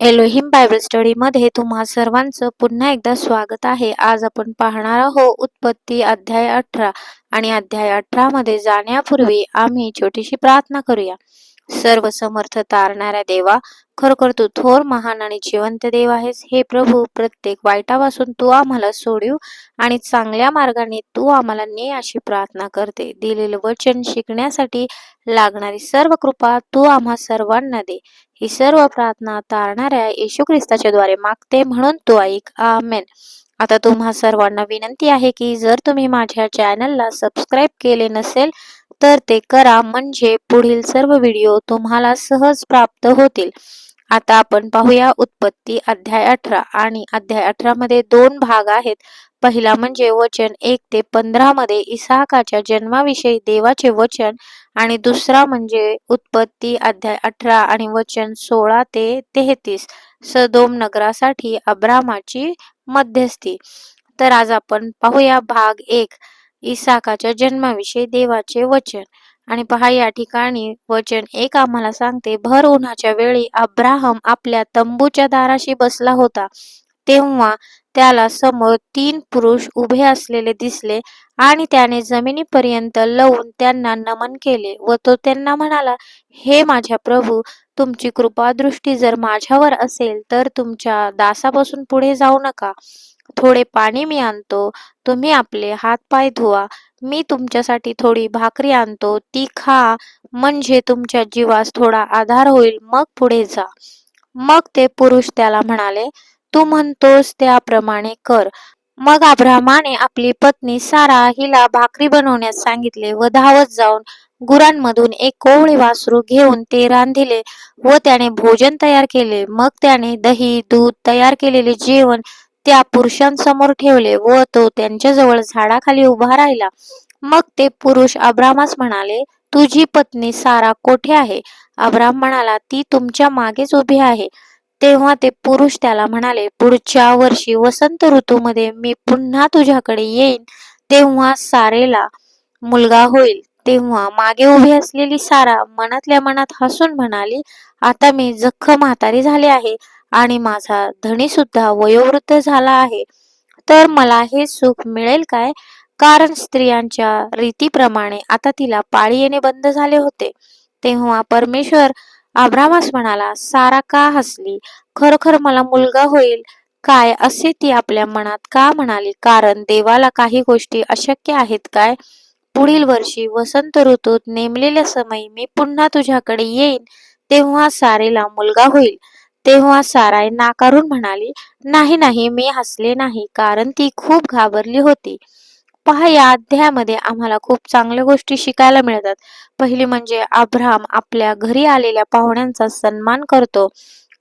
Elohim Bible स्टडीमध्ये तुम्हा सर्वांचं पुन्हा एकदा स्वागत आहे. आज आपण पाहणार आहोत उत्पत्ती अध्याय अठरा आणि अध्याय अठरा मध्ये जाण्यापूर्वी आम्ही छोटीशी प्रार्थना करूया. सर्व समर्थ तारणाऱ्या देवा खरोखर तू थोर महान आणि जिवंत देव आहेस. हे प्रभू प्रत्येक वाईटापासून तू आम्हाला सोडू आणि चांगल्या मार्गाने तू आम्हाला ने अशी प्रार्थना करते. दिलेलं वचन शिकण्यासाठी लागणारी सर्व कृपा तू आम्हा सर्वांना दे. ही सर्व प्रार्थना तारणाऱ्या येशू ख्रिस्ताच्या द्वारे मागते म्हणून तो ऐक. आमेन. आता तुम्हा सर्वांना विनंती आहे की जर तुम्ही माझ्या चॅनलला सबस्क्राईब केले नसेल तर ते करा. म्हणजे पुढील सर्व व्हिडिओ तुम्हाला सहज प्राप्त होतील. आता आपण पाहूया उत्पत्ती अध्याय अठरा. आणि अध्याय अठरा मध्ये दोन भाग आहेत. पहिला म्हणजे वचन एक ते पंधरा मध्ये इसाकाच्या जन्माविषयी देवाचे वचन आणि दुसरा म्हणजे उत्पत्ती अध्याय अठरा आणि वचन सोळा ते तेहतीस सदोम नगरासाठी अब्रामाची मध्यस्थी. तर आज आपण पाहूया भाग एक इसाकाच्या जन्माविषयी देवाचे वचन. आणि पहा या ठिकाणी वचन एक आम्हाला सांगते भर उन्हाच्या वेळी अब्राहम आपल्या तंबूच्या दाराशी बसला होता. तेव्हा त्याला समोर तीन पुरुष उभे असलेले दिसले आणि त्याने जमिनीपर्यंत लवून त्यांना नमन केले व तो त्यांना म्हणाला हे माझ्या प्रभू तुमची कृपा दृष्टी जर माझ्यावर असेल तर तुमच्या दासापासून पुढे जाऊ नका. थोडे पाणी मी आणतो तुम्ही आपले हात पाय धुवा. मी तुमच्यासाठी थोडी भाकरी आणतो ती खा. म्हणजे तुमच्या जीवास थोडा आधार होईल. मग पुढे जा. मग ते पुरुष त्याला म्हणाले तू म्हणतोस त्याप्रमाणे कर. मग आब्रामाने आपली पत्नी सारा हिला भाकरी बनवण्यास सांगितले व धावत जाऊन गुरांमधून एक कोवळे वासरू घेऊन ते रांधिले व त्याने भोजन तयार केले. मग त्याने दही दूध तयार केलेले जेवण त्या पुरुषांसमोर ठेवले व तो त्यांच्याजवळ झाडाखाली उभा राहिला. मग ते पुरुष अब्रामास म्हणाले तुझी पत्नी सारा कोठे आहे? अब्राम म्हणाला ती तुमच्या मागेच उभी आहे. तेव्हा ते पुरुष त्याला म्हणाले पुढच्या वर्षी वसंत ऋतूमध्ये मी पुन्हा तुझ्याकडे येईन. तेव्हा सारेला मुलगा होईल तेव्हा मागे उभी असलेली सारा मनातल्या मनात हसून म्हणाली आता मी जख्ख म्हातारी झाले आहे आणि माझा धनी सुद्धा वयोवृद्ध झाला आहे. तर मला हे सुख मिळेल काय कारण स्त्रियांच्या रीतीप्रमाणे आता तिला पाळी येणे बंद झाले होते. तेव्हा परमेश्वर आब्रामास म्हणाला सारा का हसली? खरोखर मला मुलगा होईल काय असे ती आपल्या मनात का म्हणाली? कारण देवाला काही गोष्टी अशक्य आहेत काय? पुढील वर्षी वसंत ऋतूत नेमलेल्या समयी मी पुन्हा तुझ्याकडे येईन तेव्हा सारेला मुलगा होईल. तेव्हा साराय नाकारून म्हणाली नाही नाही मी हसले नाही कारण ती खूप घाबरली होती. पहा या अध्यायामध्ये आम्हाला खूप चांगल्या गोष्टी शिकायला मिळतात. पहिली म्हणजे अब्राम आपल्या घरी आलेल्या पाहुण्यांचा सन्मान करतो.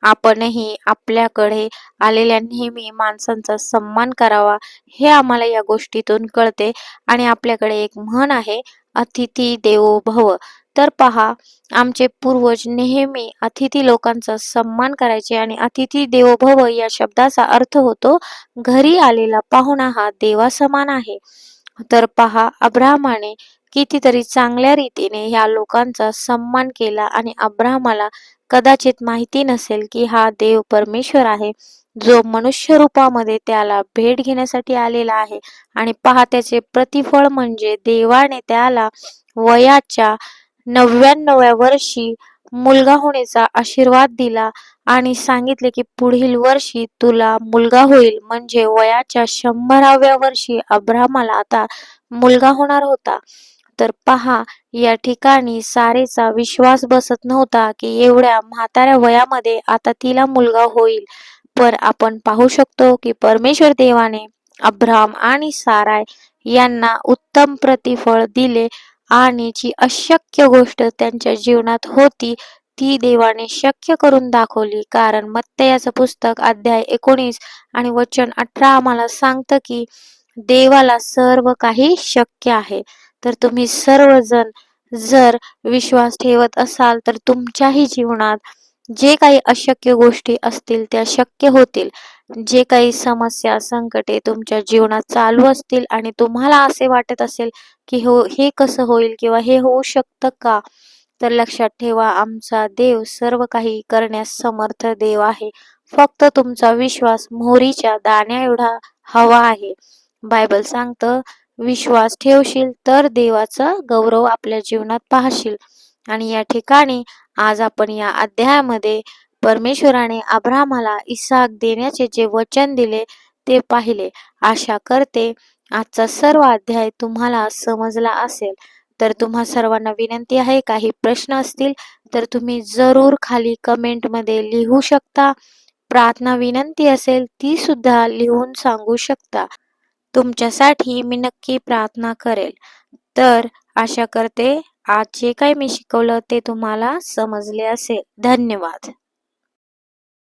आपणही आपल्याकडे आलेल्या नेहमी माणसांचा सन्मान करावा हे आम्हाला या गोष्टीतून कळते आणि आपल्याकडे एक म्हण आहे अतिथी देवो भव. तर पहा आमचे पूर्वज नेहमी अतिथी लोकांचा सन्मान करायचे आणि अतिथी देवो भव या शब्दाचा अर्थ होतो घरी आलेला पाहुणा हा देवासमान आहे. तर पहा अब्राहमाने कितीतरी चांगल्या रीतीने ह्या लोकांचा सन्मान केला आणि अब्राहमाला कदाचित माहिती नसेल की हा देव परमेश्वर आहे जो मनुष्य रूपामध्ये त्याला भेट घेण्यासाठी आलेला आहे. आणि पहा त्याचे प्रतिफळ म्हणजे देवाने त्याला वयाच्या नव्याण्णव्या वर्षी मुलगा होण्याचा आशीर्वाद दिला आणि सांगितले की पुढील वर्षी तुला मुलगा होईल. म्हणजे वयाच्या शंभराव्या वर्षी अब्राहमाला आता मुलगा होणार होता. तर पहा या ठिकाणी सारेचा विश्वास बसत नव्हता की एवढ्या म्हाताऱ्या वयामध्ये आता तिला मुलगा होईल. पण आपण पाहू शकतो की परमेश्वर देवाने अब्राम आणि साराय यांना उत्तम प्रतिफळ दिले आणि जी अशक्य गोष्ट त्यांच्या जीवनात होती ती देवाने शक्य करून दाखवली. कारण मत्तयाचं पुस्तक अध्याय एकोणीस आणि वचन अठरा आम्हाला सांगतं की देवाला सर्व काही शक्य आहे. तर तुम्ही सर्वजण जर विश्वास ठेवत असाल तर तुमच्याही जीवनात जे काही अशक्य गोष्टी असतील त्या शक्य होतील. जे काही समस्या संकटे तुमच्या जीवनात चालू असतील आणि तुम्हाला असे वाटत असेल की हो हे कसं होईल किंवा हे होऊ शकतं का? तर लक्षात ठेवा आमचा देव सर्व काही करण्यास समर्थ देव आहे. फक्त तुमचा विश्वास मोहरीच्या दाण्या एवढा हवा आहे. बायबल सांगतं विश्वास ठेवशील तर देवाचा गौरव आपल्या जीवनात पाहशील आणि या ठिकाणी आज आपण या अध्यायामध्ये परमेश्वराने अब्रामाला इसाक देण्याचे जे वचन दिले ते पाहिले. आशा करते आजचा सर्व अध्याय तुम्हाला समजला असेल. तर तुम्हा सर्वांना विनंती आहे काही प्रश्न असतील तर तुम्ही जरूर खाली कमेंटमध्ये लिहू शकता. प्रार्थना विनंती असेल ती सुद्धा लिहून सांगू शकता. तुमच्यासाठी मी नक्की प्रार्थना करेल. तर आशा करते आज जे काही मी शिकवलं ते तुम्हाला समजले असेल. धन्यवाद.